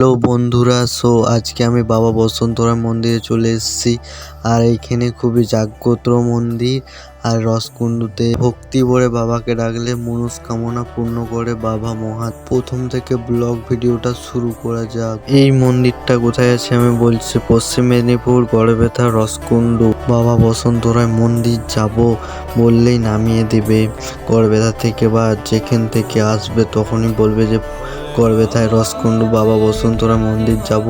Hello বন্ধুরা, so আজকে আমি বাবা বসন্তরাম মন্দিরে চলে এসেছি। আর এখানে খুবই জাগ্রত মন্দির আর রসকুণ্ডুতে ভক্তি ভরে বাবাকে ডাকলে মনস্কামনা পূর্ণ করে বাবা মহাত। প্রথম থেকে ব্লগ ভিডিওটা শুরু করা যাক। এই মন্দিরটা কোথায় আছে আমি বলছি, পশ্চিম মেদিনীপুর গড়বেথা রসকুণ্ডু। বাবা বসন্তরায় মন্দির যাব বললেই নামিয়ে দেবে। গড়বেথা থেকে বা যেখান থেকে আসবে তখনই বলবে যে গড়বেথায় রসকুণ্ডু, বাবা বসন্তরা মন্দির যাব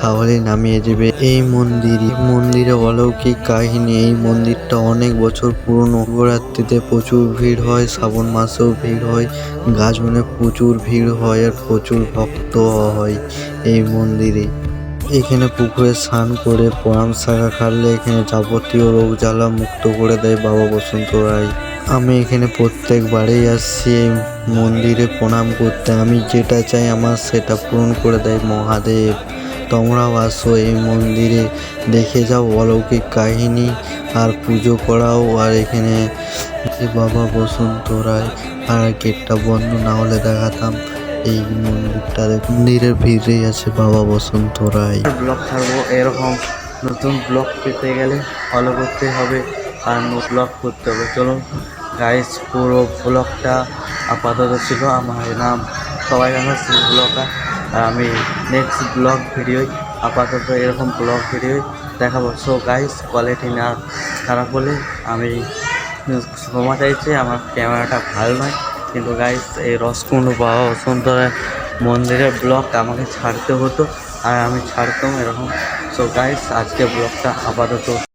তাহলে নামিয়ে দেবে। এই মন্দির মন্দিরে অলৌকিক কাহিনী, এই মন্দিরটা অনেক বছর পুরনো। শিবরাত্রিতে প্রচুর ভিড় হয়, শ্রাবণ মাসেও ভিড় হয়, গাজনে প্রচুর ভিড় হয় আর প্রচুর ভক্ত হয় এই মন্দিরে। এখানে পুকুরে স্নান করে, প্রণাম শাখা খাটলে এখানে যাবতীয় রোগ জ্বালা মুক্ত করে দেয় বাবা বসন্ত রায় আমি এখানে প্রত্যেকবারেই আসছি এই মন্দিরে প্রণাম করতে। আমি যেটা চাই আমার সেটা পূরণ করে দেয় মহাদেব। তোমরাও আসো এই মন্দিরে, দেখে যাও অলৌকিক কাহিনী আর পুজো করাও। আর এখানে বাবা বসন্ত রায়, আর গেটটা বন্ধ না হলে দেখাতাম এই মন্দিরটা। মন্দিরের ভিড়েই আছে বাবা বসন্ত রায়। ব্লগ থাকব এরকম নতুন ব্লগ পেতে গেলে ফলো করতে হবে। আর ব্লগ করতে হবে। চলুন গাইস পুরো ব্লগটা আপাতত ছিল আমার নাম সবাই সিং ব্লগার আর আমি নেক্সট ব্লগ ভিডিওই আপাতত এরকম ব্লগ ভিডিওই দেখাবো। সো গাইস কোয়ালিটি না খারাপ হলে আমি ক্ষমা চাইছি, আমার ক্যামেরাটা ভালো নয়। কিন্তু গাইস এই রসকুণ্ড বাবা বসন্ত মন্দিরের ব্লগ আমাকে ছাড়তে হতো, আর আমি ছাড়তাম এরকম। সো গাইস আজকে ব্লগটা আপাতত